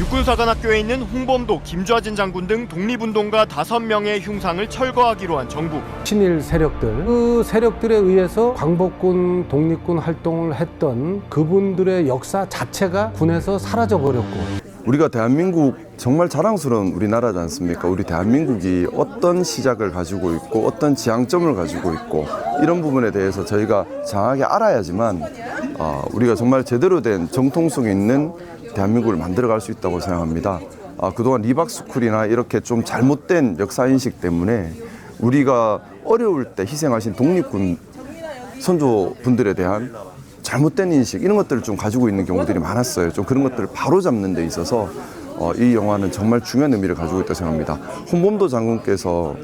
육군사관학교에 있는 홍범도, 김좌진 장군 등 독립운동가 5명의 흉상을 철거하기로 한 정부. 친일 세력들 그 세력들에 의해서 광복군 독립군 활동을 했던 그분들의 역사 자체가 군에서 사라져 버렸고 우리가 대한민국 정말 자랑스러운 우리나라지 않습니까? 우리 대한민국이 어떤 시작을 가지고 있고 어떤 지향점을 가지고 있고 이런 부분에 대해서 저희가 장하게 알아야지만 어, 우리가 정말 제대로 된 정통성 있는 대한민국을 만들어갈 수 있다고 생각합니다. 아, 그동안 리박스쿨이나 이렇게 좀 잘못된 역사인식 때문에 우리가 어려울 때 희생하신 독립군 선조분들에 대한 잘못된 인식 이런 것들을 좀 가지고 있는 경우들이 많았어요. 좀 그런 것들을 바로 잡는 데 있어서 어, 이 영화는 정말 중요한 의미를 가지고 있다고 생각합니다. 홍범도 장군께서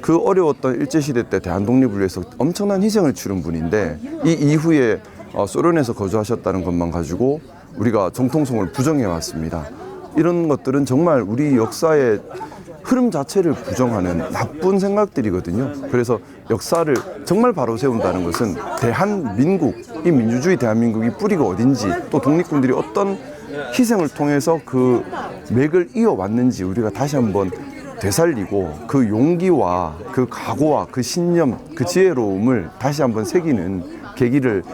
그 어려웠던 일제시대 때 대한 독립을 위해서 엄청난 희생을 치른 분인데 이 이후에 어, 소련에서 거주하셨다는 것만 가지고 우리가 정통성을 부정해 왔습니다. 이런 것들은 정말 우리 역사의 흐름 자체를 부정하는 나쁜 생각들이거든요. 그래서 역사를 정말 바로 세운다는 것은 대한민국, 이 민주주의 대한민국이 뿌리가 어딘지 또 독립군들이 어떤 희생을 통해서 그 맥을 이어왔는지 우리가 다시 한번 되살리고 그 용기와 그 각오와 그 신념, 그 지혜로움을 다시 한번 새기는 계기를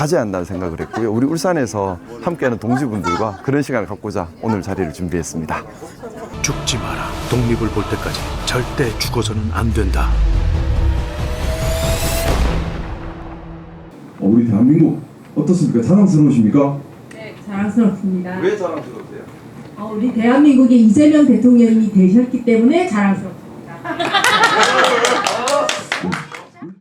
가져야 한다는 생각을 했고요. 우리 울산에서 함께하는 동지분들과 그런 시간을 갖고자 오늘 자리를 준비했습니다. 죽지 마라. 독립을 볼 때까지 절대 죽어서는 안 된다. 어, 우리 대한민국 어떻습니까? 자랑스러우십니까? 네, 자랑스럽습니다. 왜 자랑스러우세요? 어, 우리 대한민국의 이재명 대통령이 되셨기 때문에 자랑스럽습니다.